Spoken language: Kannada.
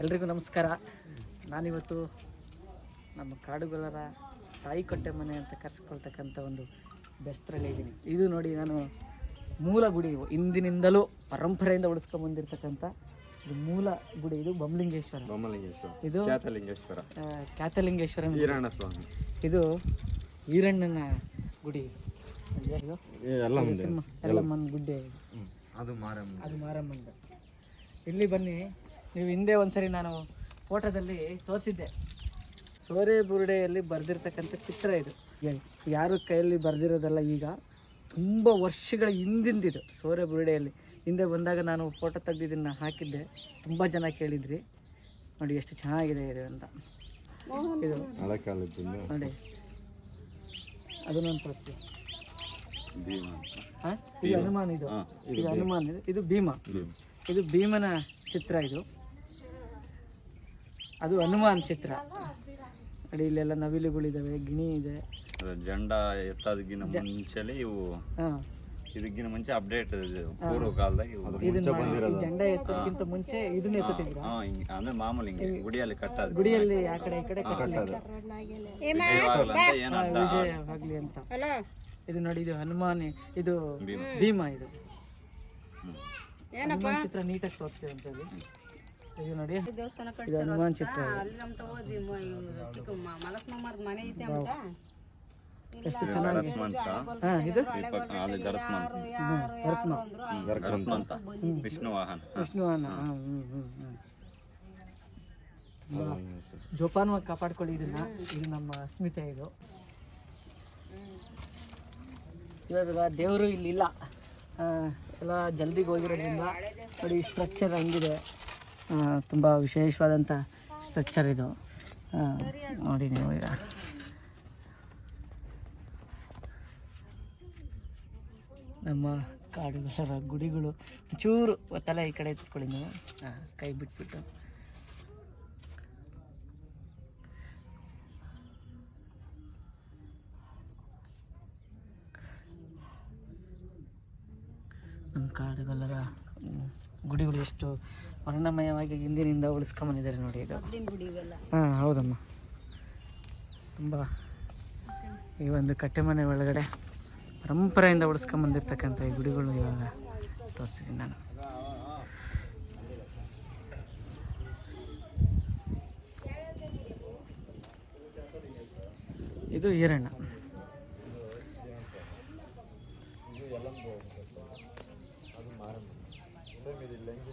ಎಲ್ರಿಗೂ ನಮಸ್ಕಾರ. ನಾನಿವತ್ತು ನಮ್ಮ ಕಾಡುಗೊಲ್ಲರ ತಾಯಿ ಕೊಟ್ಟೆ ಮನೆ ಅಂತ ಕರೆಸ್ಕೊಳ್ತಕ್ಕಂಥ ಒಂದು ಬೆಸ್ತ್ರಲ್ಲಿ ಇದ್ದೀನಿ. ಇದು ನೋಡಿ ನಾನು ಮೂಲ ಗುಡಿ. ಇಂದಿನಿಂದಲೂ ಪರಂಪರೆಯಿಂದ ಉಳಿಸ್ಕೊಂಬಂದಿರ್ತಕ್ಕಂಥ ಇದು ಮೂಲ ಗುಡಿ. ಇದು ಬೊಮ್ಮಲಿಂಗೇಶ್ವರ ಬೊಮ್ಮಲಿಂಗೇಶ್ವರ ಇದು ಕ್ಯಾತಲಿಂಗೇಶ್ವರ. ಕ್ಯಾತಲಿಂಗೇಶ್ವರ ಈರಣ್ಣ ಸ್ವಾಮಿ. ಇದು ಈರಣ್ಣನ ಗುಡಿ. ಇದು ಎಲ್ಲಮ್ಮನ ಗುಡ್ಡೆ. ಅದು ಮಾರಮ್ಮ ಅದು ಮಾರಮ್ಮಂದ. ಇಲ್ಲಿ ಬನ್ನಿ. ನೀವು ಹಿಂದೆ ಒಂದ್ಸರಿ ನಾನು ಫೋಟೋದಲ್ಲಿ ತೋರಿಸಿದ್ದೆ. ಸೋರೆ ಬುರುಡೆಯಲ್ಲಿ ಬರೆದಿರ್ತಕ್ಕಂಥ ಚಿತ್ರ ಇದು. ಯಾರು ಕೈಯಲ್ಲಿ ಬರೆದಿರೋದಲ್ಲ ಈಗ? ತುಂಬ ವರ್ಷಗಳ ಹಿಂದಿಂದಿದು ಸೋರೆ ಬುರುಡೆಯಲ್ಲಿ. ಹಿಂದೆ ಬಂದಾಗ ನಾನು ಫೋಟೋ ತೆಗ್ದಿದ್ದನ್ನು ಹಾಕಿದ್ದೆ. ತುಂಬ ಜನ ಕೇಳಿದ್ರಿ. ನೋಡಿ ಎಷ್ಟು ಚೆನ್ನಾಗಿದೆ ಇದು ಅಂತ. ಇದು ನೋಡಿ. ಅದನ್ನೊಂದು ತೋರಿಸಿ ಇದು ಹನುಮಾನ್ ಇದು ಇದು ಹನುಮಾನ್ ಇದು. ಇದು ಭೀಮ. ಇದು ಭೀಮನ ಚಿತ್ರ ಇದು. ಅದು ಹನುಮಾನ್ ಚಿತ್ರ. ಅಡಿ ಇಲ್ಲೆಲ್ಲ ನವಿಲುಗಳಿದಾವೆ ಗಿಣಿ ಇದೆ. ಅದು ಜೆಂಡ ಎತ್ತೋದಕ್ಕಿಂತ ಮುಂಚೆಲೆ ಇವು ಹಾಂ. ಇದಕ್ಕಿಂತ ಮುಂಚೆ ಅಪ್ಡೇಟ್ ಪೂರ್ವ ಕಾಲದಾಗ ಇವು. ಇದನ್ನ ಈ ಜೆಂಡ ಎತ್ತೋದಕ್ಕಿಂತ ಮುಂಚೆ ಇದನ್ನ ಹಿಂಗೆ ಅಂದ್ರೆ ಮಾಮೂಲಿ ಹಿಂಗೆ ಗುಡಿಯಲ್ಲಿ ಕಟ್ಟೋದು. ಗುಡಿಯಲ್ಲಿ ಆ ಕಡೆ ಈ ಕಡೆ ಕಟ್ಟಲಿಲ್ಲ ವಿಜಯವಾಗಲ್ಲ ಅಂತ ಇದು ನೋಡಿ ಇದು ಹನುಮಾನ್ ಇದು ಭೀಮ. ಇದು. ಹನುಮಾನ್ ಚಿತ್ರ ನೀಟಾಗಿ ತೋರಿಸಿ ಅಂತೇಳಿ ಇದು ನೋಡಿ. ದೇವಸ್ಥಾನ ಹನುಮಾನ್ ಚಿತ್ರ ನಮ್ಮ ಎಷ್ಟು ಚೆನ್ನಾಗಿ. ಮಂತ್ರ ಹಾ ಇದು? ಈ ಪಕ್ಕ ಅದು ಗರತ್ ಮಂತ್ರ ಭರತ್ಮ ಗರತ್ ಮಂತ್ರ ವಿಷ್ಣು ವಾಹನ ಹಾ, ಹ್ಮ್. ತುಂಬಾ ಜೋಪಾನವಾಗಿ ಕಾಪಾಡ್ಕೊಳ್ಳಿ ಇದನ್ನ. ಇದು ನಮ್ಮ ಅಸ್ಮಿತೆ ಇದು. ಇವಾಗ ದೇವರು ಇಲ್ಲಿಲ್ಲ ಎಲ್ಲ ಜಲ್ದಿಗೆ ಹೋಗಿರೋದ್ರಿಂದ ನೋಡಿ ಸ್ಟ್ರಕ್ಚರ್ ಹಂಗಿದೆ. ತುಂಬ ವಿಶೇಷವಾದಂಥ ಸ್ಟ್ರಕ್ಚರ್ ಇದು. ನೋಡಿ ನೀವು ಈಗ. ನಮ್ಮ ಕಾಡುಗಳ ಗುಡಿಗಳು ಚೂರು ತಲೆ ಈ ಕಡೆ ಎತ್ಕೊಳ್ಳಿ ನೀವು. ಕೈ ಬಿಟ್ಬಿಟ್ಟು. ನಮ್ಮ ಕಾಡುಗೊಲ್ಲರ ಗುಡಿಗಳು ಎಷ್ಟು ವರ್ಣಮಯವಾಗಿ ಹಿಂದಿನಿಂದ ಉಳಿಸ್ಕೊಂಬಂದಿದ್ದಾರೆ ನೋಡಿ ಇದು ಹಾಂ ಹೌದಮ್ಮ. ತುಂಬ ಈ ಒಂದು ಕಟ್ಟೆಮನೆ ಒಳಗಡೆ ಪರಂಪರೆಯಿಂದ ಉಳಿಸ್ಕೊಂಬಂದಿರ್ತಕ್ಕಂಥ ಈ ಗುಡಿಗಳು ಇವಾಗ ತೋರಿಸ್ತೀನಿ ನಾನು. ಇದು ಈರಣ್ಣ. ಅದು Demir'le ilgili